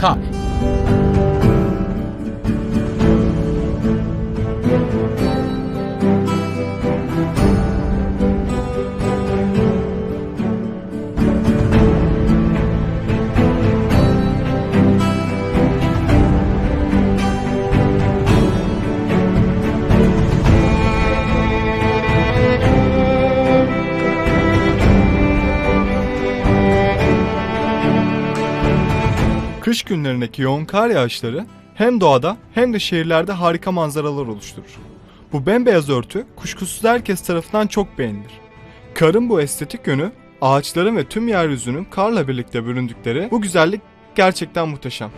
cock. Kış günlerindeki yoğun kar yağışları hem doğada hem de şehirlerde harika manzaralar oluşturur. Bu bembeyaz örtü kuşkusuz herkes tarafından çok beğenilir. Karın bu estetik yönü, ağaçların ve tüm yeryüzünün karla birlikte büründükleri bu güzellik gerçekten muhteşem.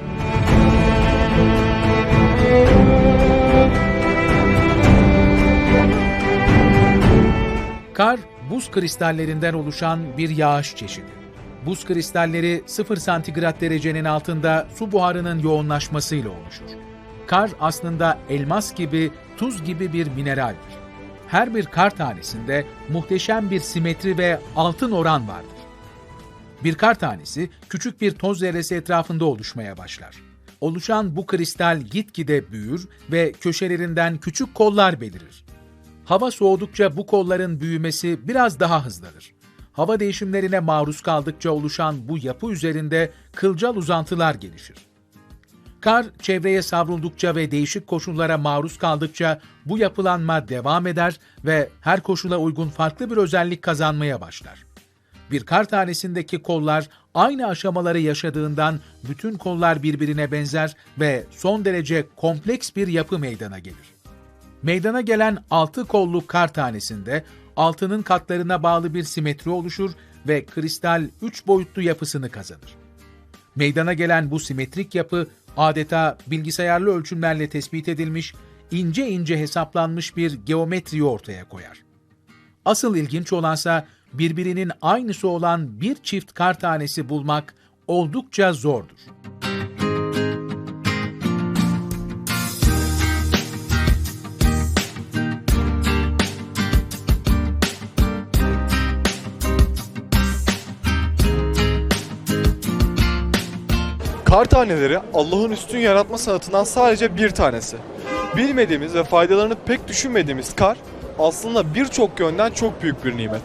Kar, buz kristallerinden oluşan bir yağış çeşidi. Buz kristalleri 0 santigrat derecenin altında su buharının yoğunlaşmasıyla oluşur. Kar aslında elmas gibi, tuz gibi bir mineraldir. Her bir kar tanesinde muhteşem bir simetri ve altın oran vardır. Bir kar tanesi küçük bir toz zerresi etrafında oluşmaya başlar. Oluşan bu kristal gitgide büyür ve köşelerinden küçük kollar belirir. Hava soğudukça bu kolların büyümesi biraz daha hızlanır. Hava değişimlerine maruz kaldıkça oluşan bu yapı üzerinde kılcal uzantılar gelişir. Kar çevreye savruldukça ve değişik koşullara maruz kaldıkça bu yapılanma devam eder ve her koşula uygun farklı bir özellik kazanmaya başlar. Bir kar tanesindeki kollar aynı aşamaları yaşadığından bütün kollar birbirine benzer ve son derece kompleks bir yapı meydana gelir. Meydana gelen altı kollu kar tanesinde altının katlarına bağlı bir simetri oluşur ve kristal üç boyutlu yapısını kazanır. Meydana gelen bu simetrik yapı adeta bilgisayarlı ölçümlerle tespit edilmiş, ince ince hesaplanmış bir geometriyi ortaya koyar. Asıl ilginç olansa birbirinin aynısı olan bir çift kar tanesi bulmak oldukça zordur. Kar taneleri Allah'ın üstün yaratma sanatından sadece bir tanesi. Bilmediğimiz ve faydalarını pek düşünmediğimiz kar aslında birçok yönden çok büyük bir nimet.